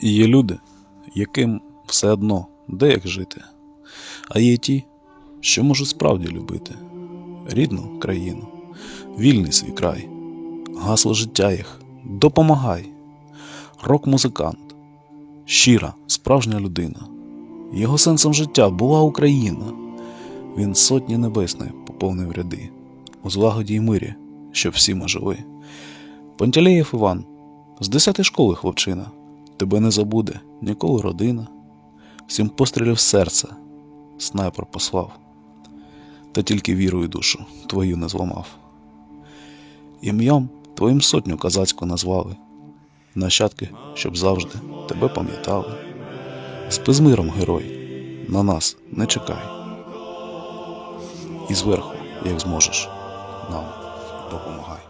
Є люди, яким все одно де як жити, а є ті, що можуть справді любити рідну країну, вільний свій край, гасло життя їх допомагай, рок-музикант, щира, справжня людина. Його сенсом життя була Україна. Він сотні небесної поповнив ряди, у злагоді й мирі, щоб всі ми жили. Пантелеєв Іван, з десятої школи хлопчина, тебе не забуде ніколи родина. Сім пострілів в серце снайпер послав, та тільки віру і душу твою не зламав. Ім'ям твоїм сотню козацьку назвали, нащадки, щоб завжди тебе пам'ятали. Спи з миром, герой, на нас не чекай. І зверху, як зможеш, нам допомагай.